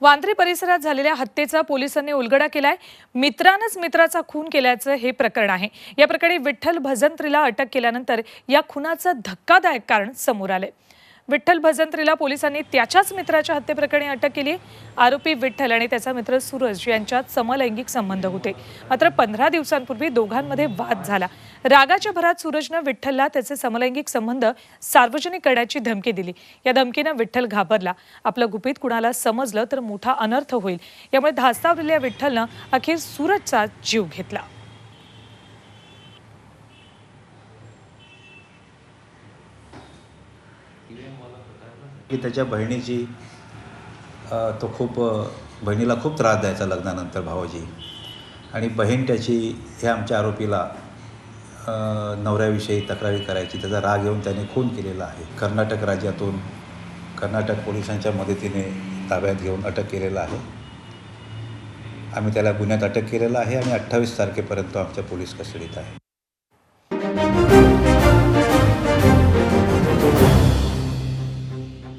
वांद्रे परिसरात झालेल्या हत्येचा पोलिसांनी उलगडा केलाय. मित्रानंच मित्राचा खून केल्याचं हे प्रकरण आहे. या प्रकरणी विठ्ठल भजंत्रीला अटक केल्यानंतर या खुनाचं धक्कादायक कारण समोर आलंय. विठ्ठल भजंत्रीला पोलिसांनी त्याच्याच मित्राच्या हत्येप्रकरणी अटक केली. आरोपी विठ्ठल आणि त्याचा मित्र सूरज यांच्यात समलैंगिक संबंध होते. मात्र पंधरा दिवसांपूर्वी दोघांमध्ये वाद झाला. रागाच्या भरात सूरजनं विठ्ठलला त्याचे समलैंगिक संबंध सार्वजनिक करण्याची धमकी दिली. या धमकीनं विठ्ठल घाबरला. आपलं गुपित कुणाला समजलं तर मोठा अनर्थ होईल. यामुळे धास्तावलेल्या विठ्ठलनं अखेर सूरजचा जीव घेतला. की त्याच्या बहिणीची तो खूप बहिणीला खूप त्रास द्यायचा लग्नानंतर भावाजी. आणि बहीण त्याची हे आमच्या आरोपीला नवऱ्याविषयी तक्रारी करायची त्याचा राग येऊन त्याने खून केलेला आहे. कर्नाटक राज्यातून कर्नाटक पोलिसांच्या मदतीने ताब्यात घेऊन अटक केलेला आहे. आम्ही त्याला गुन्ह्यात अटक केलेला आहे आणि अठ्ठावीस तारखेपर्यंत आमच्या पोलीस कस्टडीत आहे.